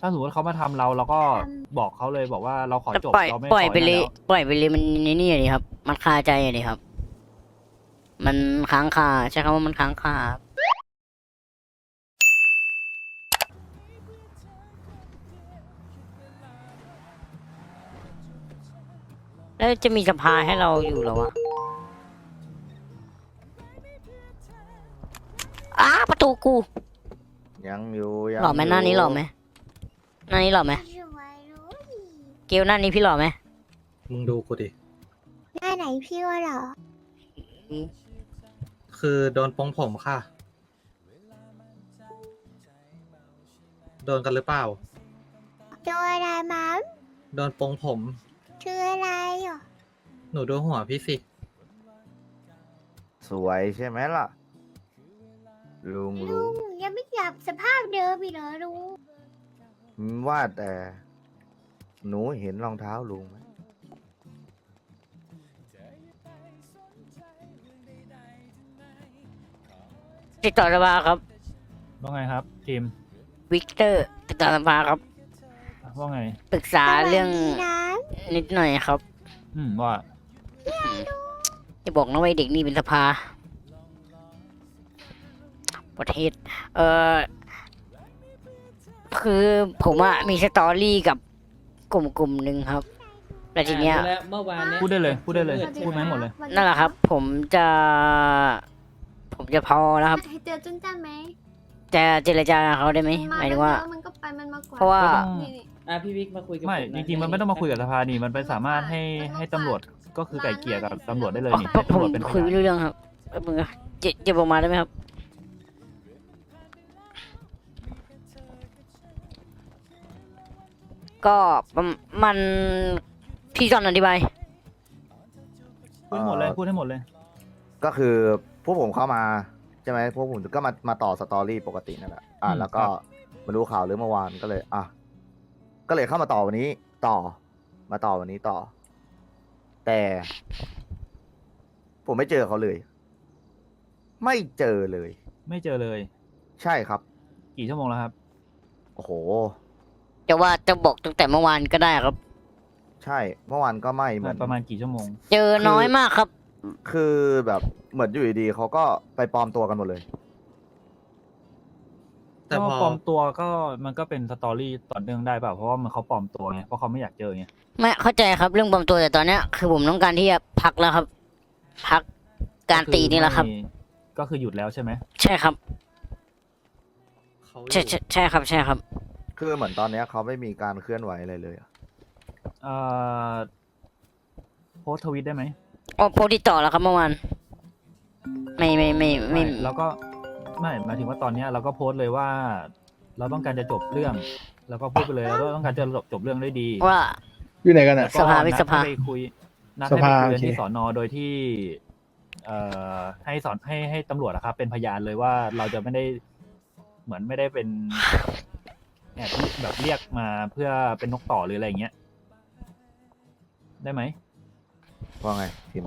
ถ้าสมมติเขามาทำเราเราก็บอกเขาเลยบอกว่าเราขอแต่จบปล่อยเราไม่ปล่อยขอไปเลยนั่นแล้วปล่อยไปเลยมันนี่นี่เลยครับ มันคาใจเลยครับ มันค้างคาใช่คำว่ามันค้างคาครับแล้วจะมีสภาให้เราอยู่เหรอวะอ้าประตูกูยังอยู่ยังหล่อไหมหน้านี้หล่อไหม หน้านี้หล่อไหมสวยรู้ดิเกลหน้านี้พี่หล่อไหมมึงดูกูดิ หน้าไหนพี่ว่าเหรอ คือโดนปองผมค่ะ โดนกันหรือเปล่าตัวอะไรมัมโดนปองผมชื่ออะไรอะหนูดูหัวพี่สิ สวยใช่ไหมล่ะ ลุงลุรู้ งยังไม่กลับสภาพเดิมอีกเหรอลุง ว่าแต่ หนูเห็นรองเท้าลุงไหมติดต่อสภาครับ ว่าไงครับทีมวิกเตอร์ติดต่อสภาครับ ว่าไง ปรึกษาเรื่องสวัสดีนะนิดหน่อยครับอืมว่าจะบอกนะว่าไอ้เด็กนี่เป็นสภา ประเทศ เออ คือผมอะมีสตอรี่กับกลุ่มกลุ่มหนึ่งครับแล้วทีเนี้ย อ่าแล้วเมื่อวานเนี่ยพูดได้เลยพูดได้เลยมืใช่พูดไหมาให้หมดเลย นั่นแหละครับ ผมจะ ผมจะพอแล้วครับให้เจอจุนจ้าไหมจะเจรจากับเขาได้ไหมหมายถึงว่า มันก็ไปมันมากว่าเพราะว่าก็ต้องนี่นี่ อะพี่วิกมาคุยกับไม่ผจนะริงๆมันไม่ต้องมาคุยกับสภานี่มันไปสามารถให้ให้ตำรวจก็คือไก่เกลี่ยกับตำรวจได้เลยนี่ผให้มตำรวจเป็นพคุยยาน ไม่รู้เรื่องครับแป๊บนึงนะเจะจะบอกมาได้ไหมครับ ก็ประมันพี่จอนอธิบายพูดให้หมดเลยพูดให้หมดเลย ก็คือพวกผมเข้ามาใช่ไหมพวกผมก็มามาต่อสตอรี่ปกตินั่นแหละอ่าอืม แล้วก็ครับมารู้ข่าวเรื่องเมื่อวานก็เลย อะก็เลยเข้ามาต่อวันนี้ต่อ มาต่อวันนี้ต่อ แต่ ผมไม่เจอเขาเลย ไม่เจอเลย ไม่เจอเลย ใช่ครับ กี่ชั่วโมงแล้วครับ โอ้โห จะว่าจะบอกตั้งแต่เมื่อวานก็ได้ครับ ใช่เมื่อวานก็ไม่เหมือน ประมาณกี่ชั่วโมง เจอน้อยมากครับ คือแบบเหมือนอยู่ดีๆเขาก็ไปปลอมตัวกันหมดเลย แต่ก็พอปลอมตัวก็มันก็เป็นสตอรี่ต่อเนื่องได้เปล่าเพราะว่ามันเขาปลอมตัวไงเพราะเขาไม่อยากเจอไงไม่เข้าใจครับเรื่องปลอมตัวแต่ตอนเนี้ยคือผมต้องการที่จะพักแล้วครับ พักการตีนี่แหละครับไม่ก็คือหยุดแล้วใช่ไหมใช่ครับ เขาอยู่ใช่ใช่ใช่ครับใช่ครับ คือเหมือนตอนเนี้ยเขาไม่มีการเคลื่อนไหวอะไรเลยอะเอ่อโพสต์ทวิตได้ไหมอ๋อโพสต์ติดต่อแล้วครับเมื่อวานไม่ไม่ไม่ไม่แล้วก็ไม่หมายถึงว่าตอนเนี้ยเราก็โพสต์เลยว่า เราต้องการจะจบเรื่อง แล้วก็พูดไปเลยเราก็ต้องการจะจบจบเรื่องด้วยดีว่า อยู่ไหนกันอะ แล้วก็สภาไม่นัดสภา ให้ไปคุยนัดสให้ไปภาคุยกันโอเคที่สอนอโดยที่ เอ่อให้สอนให้ให้ตำรวจนะครับเป็นพยานเลยว่าเราจะไม่ได้เหมือนไม่ได้เป็น แอบแบบเรียกมาเพื่อเป็นนกต่อหรืออะไรอย่างเงี้ย ได้ไหม ว่าไงทีม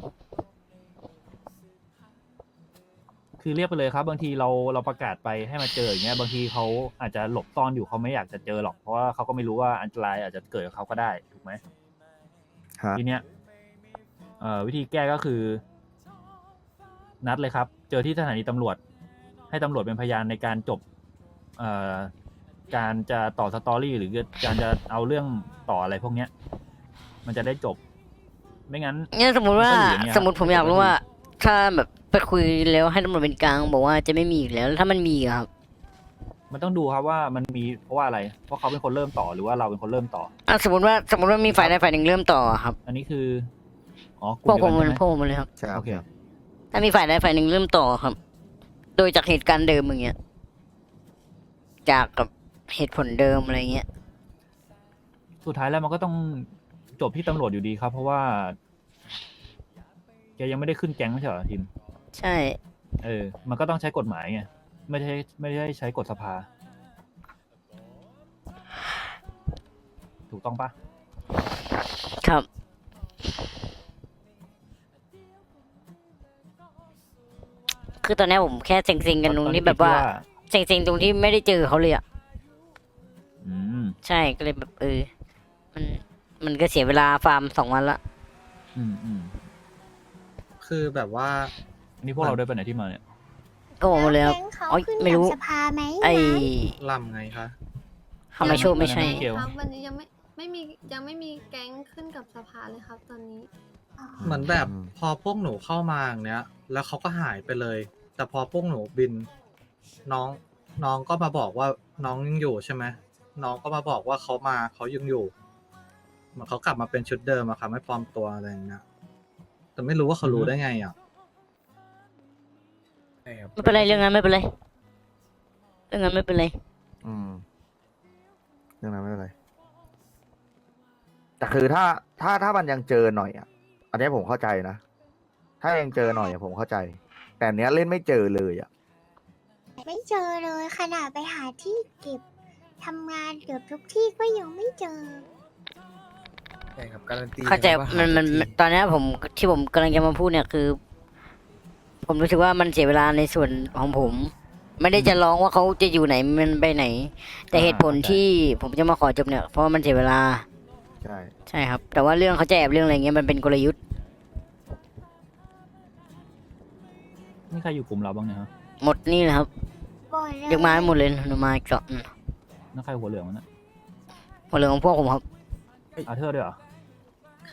คือเรียกไปเลยครับบางทีเราเราประกาศไปให้มาเจออย่างเงี้ยบางทีเขาอาจจะหลบซ่อนอยู่เขาไม่อยากจะเจอหรอกเพราะว่าเขาก็ไม่รู้ว่าอันตรายอาจจะเกิดกับเขาก็ได้ถูกไหมฮะทีเนี้ยเอ่อวิธีแก้ก็คือ นัดเลยครับ เจอที่สถานีตำรวจ ให้ตำรวจเป็นพยานในการจบเอ่อ การจะต่อสตอรี่หรือการจะเอาเรื่องต่ออะไรพวกเนี้ย มันจะได้จบ ไม่งั้นเนี่ยสมมติว่ามันก็อยู่อย่างเงี้ยสมมติผมอยากรู้ว่า ถ้าแบบไปคุยแล้วให้ตำรวจเป็นกลางบอกว่าจะไม่มีอีกแล้วแล้วถ้ามันมีอะครับ มันต้องดูครับว่ามันมีเพราะว่าอะไร เพราะเขาเป็นคนเริ่มต่อหรือว่าเราเป็นคนเริ่มต่ออะสมมติว่าสมมติว่ามีฝ่ายใดฝ่ายหนึ่งเริ่มต่อครับ อันนี้คืออ๋อพวกเดีผยวมกันใช่ไหมพวกผมเลยครับใช่ครัโอบเคถ้ามีฝ่ายใดฝ่ายหนึ่งเริ่มต่อครับ โดยจากเหตุการณ์เดิมอย่างเงี้ย จากกับ เหตุผลเดิมอะไรเงี้ย สุดท้ายแล้วมันก็ต้องจบที่ตำรวจอยู่ดีครับ เพราะว่าแกยังไม่ได้ขึ้นแก๊งไม่ใช่เหรอทีมใช่ เออ มันก็ต้องใช้กฎหมายไงไม่ใช่ไม่ได้ใช้กฎสภา ถูกต้องปะครับ คือตอนเนี้ยผมแค่เซ็งๆกันตรงที่แบบว่าตอนนี้เซ็งๆตรงที่ไม่ได้เจอเขาเลยอะอืม ใช่ก็เลยแบบเออ มันมันก็เสียเวลาฟาร์มสองวันละ อืมอืมคือแบบว่า อันนี้พวกเราได้ไปไหนที่มาเนี่ย ก็บอกหมดเลยครับแก๊งเขาอ๋อขึ้นไม่รู้ กับสภาไหมไอ้นะลำไงคะคามาโชไม่ใช่เกี่ยว ครับวันนี้ยังไม่ไม่มียังไม่มีแก๊งขึ้นกับสภาเลยครับตอนนี้อ๋อเหมือนแบบอืมพอพวกหนูเข้ามาอย่างเนี้ย แล้วเขาก็หายไปเลย แต่พอพวกหนูบิน น้องน้องก็มาบอกว่าน้องยังอยู่ใช่ไหม น้องก็มาบอกว่าเขามาเขายังอยู่เหมือนเขากลับมาเป็นชุดเดิมอะค่ะไม่ปลอมตัวอะไรอย่างเงี้ยแต่ไม่รู้ว่าเขารู้ได้ไงอะไม่เป็นไรเรื่องนั้นไม่เป็นไรเรื่องนั้นไม่เป็นไร อืมเรื่องนั้นไม่เป็นไรแต่คือถ้าถ้าถ้ามันยังเจอหน่อยอะ อันนี้ผมเข้าใจนะ ถ้ายังเจอหน่อยอะผมเข้าใจ แต่อันเนี้ยเล่นไม่เจอเลยอะ ไม่เจอเลยขนาดไปหาที่เก็บ ทำงานเกือบทุกที่ก็ยังไม่เจอ ใช่ครับการันตีเข้าใจว่ามันมันหามันตอนเนี้ยผมที่ผมกำลังจะมาพูดเนี่ยคือ ผมรู้สึกว่ามันเสียเวลาในส่วนของผม ไม่ได้จะร้องว่าเขาจะอยู่ไหนมันไปไหน แต่อ่าเหตุผลเข้าใจที่ผมจะมาขอจบเนี่ยเพราะว่ามันเสียเวลาใช่ใช่ครับ แต่ว่าเรื่องเขาจะแอบเรื่องอะไรเงี้ยมันเป็นกลยุทธ์นี่ใครอยู่กลุ่มเราบ้างเนี่ยฮะหมดนี่นะครับบ่อยเลยยกมาให้หมดเลยหนูมาอีกสองอืม นั่นใครหัวเหลืองวะเนี่ยหมดเลยของพวกผมครับ อาเธอร์ด้วยเหรอ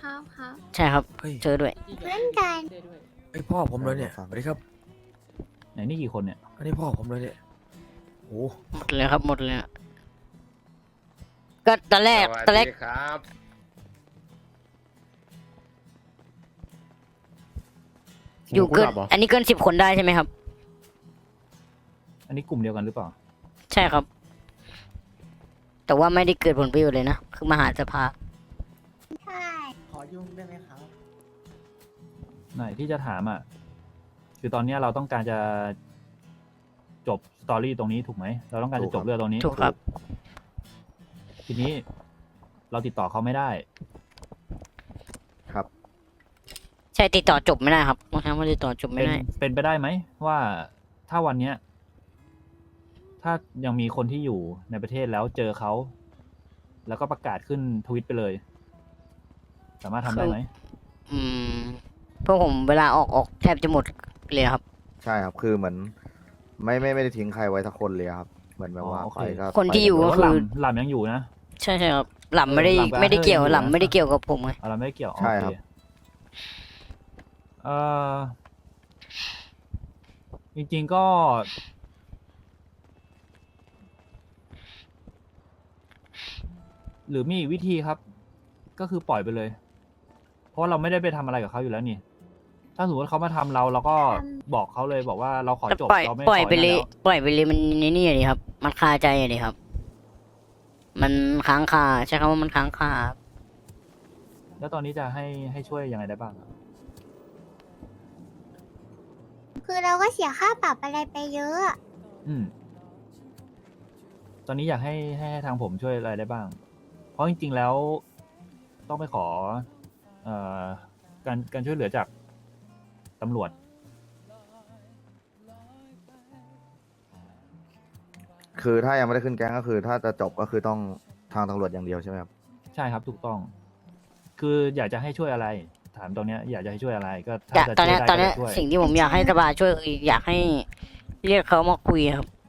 ครับครับใช่ครับ เฮ้ยเจอด้วย เพื่อนกัน ไอยพ่อผมเลยเนี่ยสวัสดีครับ ไหนนี่กี่คนเนี่ยอันนี้พ่อผมเลยเนี่ยโอ้หมดเลยครับหมดเลยอะก็ตอนแรกตอนแรกครับอยู่เกินอันนี้เกินสิบคนได้ใช่ไหมครับ อันนี้กลุ่มเดียวกันหรือเปล่า ใช่ครับ แต่ว่าไม่ได้เกิดผลประโยชน์เลยนะ คือมหาสภา ใช่ขอยุ่งได้ไหมครับ ไหนที่จะถามอะ คือตอนเนี้ยเราต้องการจะจบสตอรี่ตรงนี้ถูกไหม เราต้องการจะจบเรื่องตรงนี้ถูกครับ ทีนี้เราติดต่อเขาไม่ได้ ครับ ใช่ติดต่อจบไม่ได้ครับบางครั้งมันติดต่อจบไม่เป็นได้ เป็นไปได้ไหมว่าถ้าวันเนี้ย ถ้ายังมีคนที่อยู่ในประเทศแล้วเจอเขา แล้วก็ประกาศขึ้นทวิตไปเลย สามารถทำได้ไหมอืมพวกผมเวลาออกออกแทบจะหมดเลยครับ ใช่ครับ คือเหมือน ไม่ไม่ไม่ได้ทิ้งใครไว้สักคนเลยครับ เหมือนแบบว่าอ๋อโอเค ไปก็คนที่อยู่ไปก็กันหมดคือหล่ำหล่ำยังอยู่นะ ใช่ใช่ครับ หล่ำไม่ได้เออหล่ำกับไม่ได้เกี่ยวอาเธอร์หล่ำอยู่นะไม่ได้เกี่ยวกับผมไงเอาเราไม่ได้เกี่ยวใช่ครับ โอเเออจริงๆก็ หรือมีอีกวิธีครับ ก็คือปล่อยไปเลย เพราะว่าเราไม่ได้ไปทำอะไรกับเขาอยู่แล้วนี่ ถ้าสมมติเขามาทำเราเราก็บอกเขาเลยบอกว่าเราขอแต่จบปล่อยเราไม่ปล่อยขไปเลยนั่นแล้วปล่อยไปเลยมันนี่นี่เลยครับ มันคาใจเลยครับ มันค้างคาใช่คำว่ามันค้างคาแล้วตอนนี้จะให้ให้ช่วยยังไงได้บ้างอะคือเราก็เสียค่าปรับอะไรไปเยอะอืม ตอนนี้อยากให้ให้ให้ทางผมช่วยอะไรได้บ้างเพ ราะจริงๆแล้วต้องไปขอเอ่อการการช่วยเหลือจากตำรวจ คือถ้ายังไม่ได้ขึ้นแก๊งก็คือ ถ้าจะจบก็คือต้องทางตำรวจอย่างเดียวใช่ไหมครับ ใช่ครับถูกต้อง คืออยากจะให้ช่วยอะไร ถามตรงเนี้ยอยากจะให้ช่วยอะไรก็อยาถ้ากจะตอนช่วเนี้ยยได้ตอนเนี้ยก็จะช่วย สิ่งที่ผมอยากให้สภาช่วยคืออยากให้เรียกเขามาคุยครับมา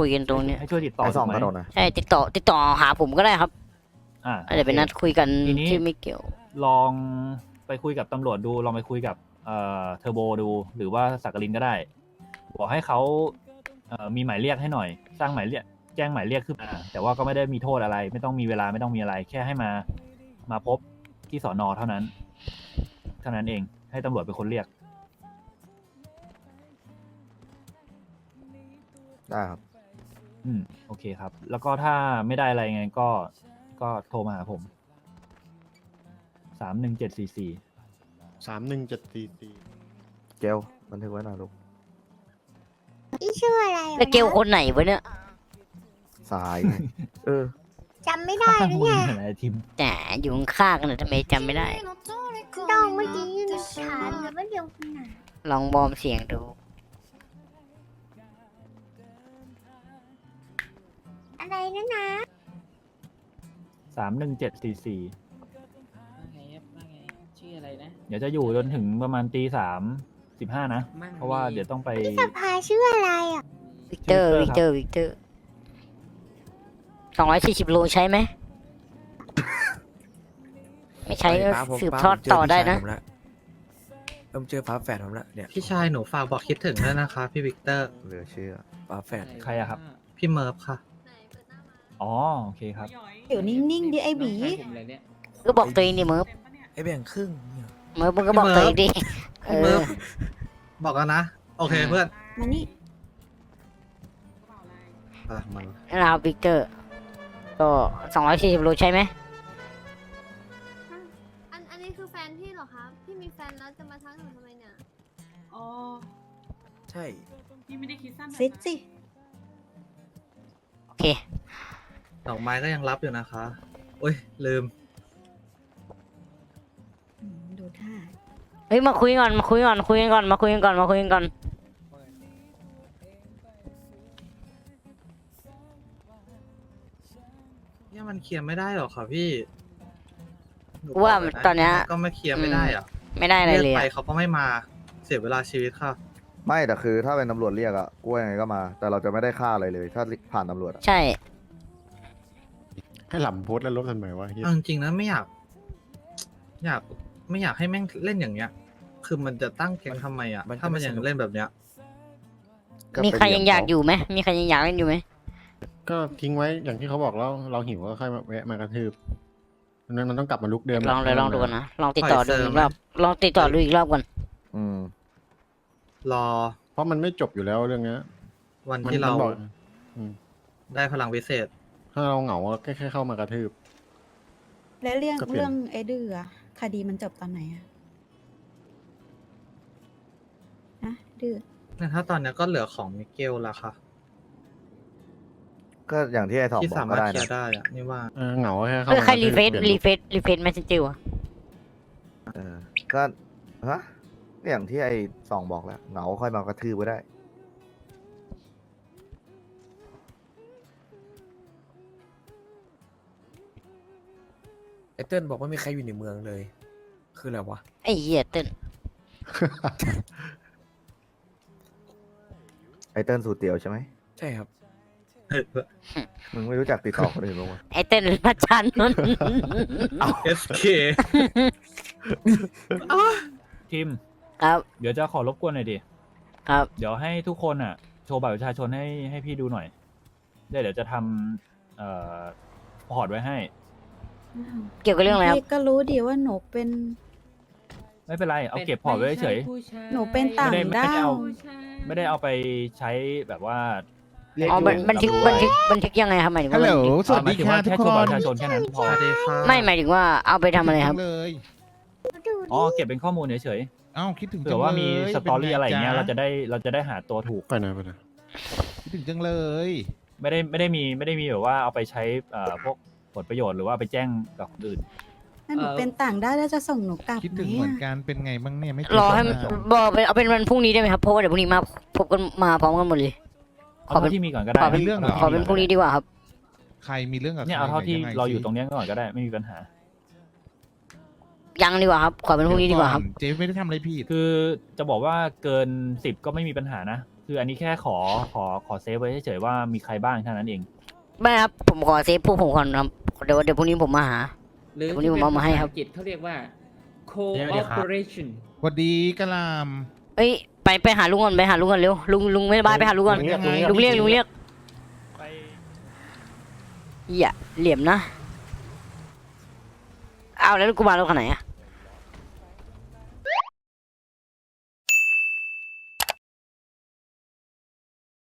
คุยกันตรงเนี้ยให้ช่วยติดต่อไอ้สองถูกไหมกระโดดนะ ใช่ติดต่อติดต่อหาผมก็ได้ครับอ่าอาจจะเป็นนัดโอเคคุยกันทีนี้ ที่ไม่เกี่ยว ลองไปคุยกับตำรวจดู ลองไปคุยกับเอ่อเทอร์โบดู หรือว่าสักกลินก็ได้ บอกให้เขาเอ่อมีหมายเรียกให้หน่อย สร้างหมายเรียก แจ้งหมายเรียกขึ้นมา แต่ว่าก็ไม่ได้มีโทษอะไร ไม่ต้องมีเวลาไม่ต้องมีอะไร แค่ให้มา มาพบที่สอนอเท่านั้น เท่านั้นเอง ให้ตำรวจเป็นคนเรียก ได้ครับ อืมโอเคครับ แล้วก็ถ้าไม่ได้อะไรไงก็ก็โทรมาหาผมสามหนึ่งเจ็ดสี่สี่สามหนึ่งเจ็ดสี่สี่เกลบันทึกไว้หน่อยลูกที่ชื่ออะไรวะแล้วเกลนะคนไหนวะเนี่ยสายไงเออ จำไม่ได้หรือไงอะไรทิมแต่อยู่ข้างๆกันนะทำไมจำไม่ได้ น้องเมื่อกี้ถามเลยว่าเดียวคนไหนลองบอร์มเสียงดู อะไรนะนะสามหนึ่งเจ็ดสี่สี่ว่าไงครับว่าไงชื่ออะไรนะ เดี๋ยวจะอยู่จนถึงประมาณตีสามสิบห้านะ มั่งเพราะว่าเดี๋ยวต้องไปสภาชื่ออะไรอะ วิกเตอร์ชื่วิอกเตเตออร์ร์ วิกเตอร์สองร้อยสี่สิบโลใช้ไหม ไม่ใช้ก็ป้าผมสืบป้าทอดผมเจต่อได้นะ พี่ชายผมละผมเจอฟ้าแฝดผมละเนี่ยพี่ชายหนูฝากบอกคิดถึงด้วยนะคะ พี่วิกเตอร์ เหลือเชื่อ ฟ้าแฝด ใครอะครับ พี่เมิร์ฟค่ะ อ๋อโอเคครับเดี๋ยวนิ่งๆดิไอ้หมีน้งชายผมเลยเนี่ยก็บอกตัวเองดิเมิร์ฟไอ้แบ่งครึ่งเนี่ยเมิร์ฟมึงก็บอกตัวเองดิเอพี่เมิอร์ฟบอกแล้วนะ โอเคเพื่อนมานี่อะมันเราวิกเตอร์ ก็สองร้อยสี่สิบโลใช่ไหมอันอันนี้คือแฟนพี่เหรอครับพี่มีแฟนแล้วจะมาทักหนูทำไมเนี่ยอ๋อใช่พี่ไม่ได้คิดสั้นซิดสิโอเค ดอกไม้ก็ยังรับอยู่นะคะ โอ้ย ลืม อืมดูท่าเฮ้ยมาคุยก่อนมาคุยก่อนคุยกันก่อนมาคุยกันก่อนมาคุยกันก่อนเนี่ยมันเคลียร์ไม่ได้หรอกค่ะพี่หว่าบกแล้วะตอนเนี้ย ก็ไม่เคลียร์ไม่ได้อะไม่ได้อะไรเรียกเลยไปอะเขาก็ไม่มา เสียเวลาชีวิตค่ะ ไม่แต่คือถ้าเป็นตำรวจเรียกอะกูว่ายังไงก็มา แต่เราจะไม่ได้ค่าอะไรเลย ถ้าผ่านตำรวจอะใช่ ให้หล่ำโพสต์แล้วลบทำไมวะเหี้ยเอาจริงๆนะไม่อยาก อยากไม่อยากให้แม่งเล่นอย่างเงี้ย คือมันจะตั้งแก๊งทำไมอะถ้ามันยังเล่นแบบเนี้ย ก็มีไปใครเหยังเขอยากอยู่ไหมมีใครยังอยากเล่นอยู่ไหมก็ทิ้งไว้อย่างที่เขาบอกแล้วเราหิวก็ค่อยมาแวะมากระทืบนั้นมันต้องกลับมาลุกเดิมลองเลยลองดูกันนะลองติดต่อปล่ดูอยเซอร์อีกไหมรอบลองติดต่อดูอีกรอบก่อนอืมรอเพราะมันไม่จบอยู่แล้วเรื่องเนี้ยวันมันที่เรามันบอก ได้พลังพิเศษ ถ้าเราเหงาก็แค่แค่เข้ามากระทืบ แล้วเรื่องก็เปลี่ยน เรื่องไอ้ดื้ออะคดีมันจบตอนไหนอะนะดื้อถ้าตอนเนี้ยก็เหลือของมิเกลละค่ะ ก็อย่างที่ไอ้ทองที่บอสากก็มารถได้เคลียนะร์ได้อะนี่ว่า เออเหงาก็แค่เข้าเออมาใครกะทืรีบเฟซปลี่ยนรีเฟซรีเฟซแมสเซนเจอร์วะเออก็ฮะก็อย่างที่ไอ้สองบอกแหล้วเหงาค่อยมากระทืบก็ได้ ไอ้เติ้ลบอกว่าไม่มีใครอยู่ในเมืองเลย คืออะไรวะ ไอ้เหี้ยเต้นไอ้เติ้ลสูตรเตียวใช่ไหมใช่ครับ มึงไม่รู้จักติดต่อคนอื่นบ้างวะไอ้เต้นรัชชานนท์ SK ทีมครับ เดี๋ยวจะขอรบกวนหน่อยดิ ครับ เดี๋ยวให้ทุกคนอะ โชว์บัตรประชาชนให้ให้พี่ดูหน่อย เดี๋ยวเดี๋ยวจะทำเอ่อพอร์ตไว้ให้อ้าว เกี่ยวกับเรื่องอะไรครับ พี่ก็รู้ดีว่าหนูเป็น ไม่เป็นไร เอาเก็บพอร์ตไว้เฉย หนูเป็นต่างไม่ได้ไม่ได้ด้าเอาวไม่ได้เอาไปใช้แบบว่าอ๋อบันบันทึกบันทึกบันทึกยังไงครับหมายถึงว่าฮัลโหลบันทึกสวัสดีหมายถึงค่ะว่าทุกแค่คโชว์บัตรนประชาชนแค่นั้นพสอวัสดีค่ะไม่หมายถึงว่าเอาไปทำอะไรครับ เลยดูอ๋อดิเก็บเป็นข้อมูลเฉยเอ้าคิดถึงๆจัเผื่งอว่ามีลสตอรี่อะไรอย่างเงี้ยป็เรานไงจะได้ เราจะได้หาตัวถูก ไปหน่อยไปหน่อยคิดถึงจังเลย ไม่ได้ ไม่ได้มี ไม่ได้มีแบบว่าเอาไปใช้เอ่อพวก ผลประโยชน์หรือว่าไปแจ้งกับคนอื่น ถ้าหนูเป็นต่างด้าวแล้วจะส่งหนูกลับคิดไหมถึงเหมือนอะกันเป็นไงบ้างเนี่ยไม่เจรอให้กันมันนานบอกเป็นเอาเป็นวันพรุ่งนี้ได้ไหมครับเพราะว่าเดี๋ยวพรุ่งนี้มาพบกันมาพร้อมกันหมดเลย เอาขอเป็นเท่าที่มีก่อนก็ได้ขอเป็นเรื่องเหรอขอเป็นพรุ่งนี้ดีกว่าครับ ใครมีเรื่องกับเนี่ยใคเอาเท่าที่งไงเราอยู่สิตรงเนี้ยก่อนก็ได้ไม่มีปัญหา ยังดีกว่าครับ ขอเป็นพรุ่งนี้ดีกว่าครับ เจ๊ไม่ได้ทำอะไรผิด คือจะบอกว่าเกินสิบก็ไม่มีปัญหานะ คืออันนี้แค่ขอขอขอเซฟไว้เฉยๆว่ามีใครบ้างเท่านั้นเอง ไม่ครับ ผมขอเซฟพวกผมก่อนครับ เดี๋ยวเดี๋ยวพรุ่งนี้ผมมาหา หรือเดี๋ยววันนี้ผมเอามาให้ครับที่เป็นภษอังกฤษเขาเรียกว่า cooperation สวัสดีกะลามเอ้ยไปไปหาลุงก่อนไปหาลุงก่อนเร็วลุงลุงไม่สบายไปหาลุงก่อนลุงเรียกลุงเรียกลุงเรียกไปอย่าเหลี่ยมนะเอาแล้วกูมารถคันไหนอะ